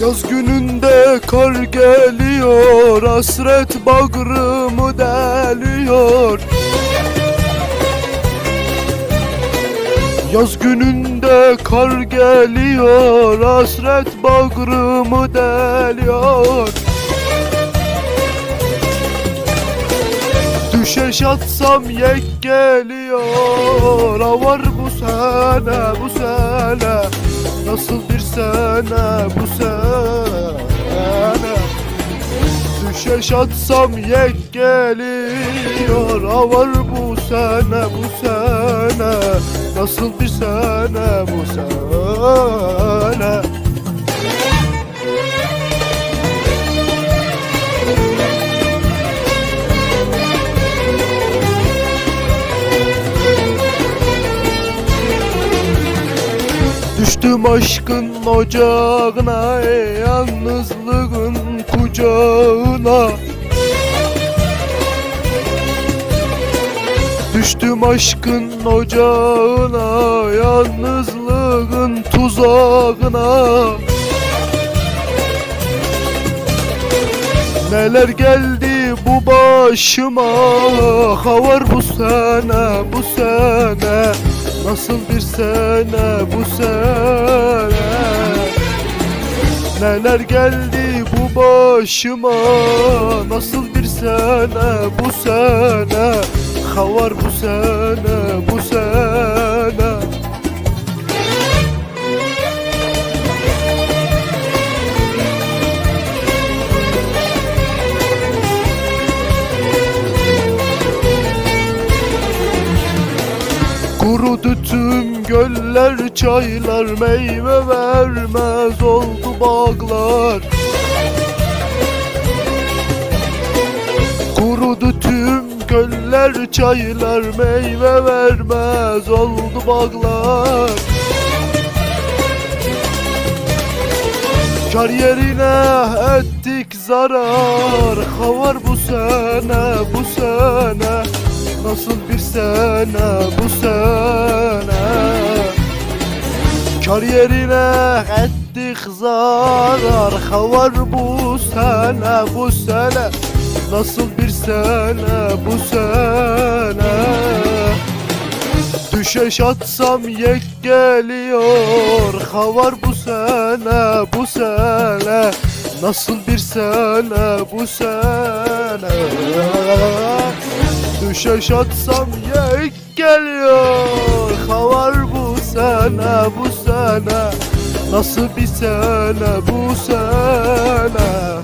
Yaz gününde kar geliyor Hasret bağrımı deliyor. Yaz gününde kar geliyor Hasret bağrımı deliyor. Düşeş atsam yek geliyor Avar bu sene bu sene. Nasıl bir sene bu sene Düşeş atsam yek geliyor. Avar bu sene bu sene. Nasıl bir sene bu sene? Düştüm aşkın ocağına ey Yalnızlığın kucağına. Düştüm aşkın ocağına Yalnızlığın tuzağına. Neler geldi bu başıma Havar bu sene bu sene. Nasıl bir sene bu sene? Neler geldi bu başıma. Nasıl bir sene bu sene? Havar bu sene bu sene. Kurudu tüm göller, çaylar Meyve vermez oldu bağlar göller, çaylar Meyve vermez oldu bağlar. Kar yerine ettik zarar. Havar bu sene bu sene. Nasıl bir sene bu sene? Kar yerine ettik zarar. Havar bu sene bu sene Nasıl bir sene bu sene? Düşeş atsam yek geliyor. Havar bu sene bu sene. Nasıl bir sene bu sene? Düşeş atsam yek geliyor. Havar bu sene bu sene. Nasıl bir sene bu sene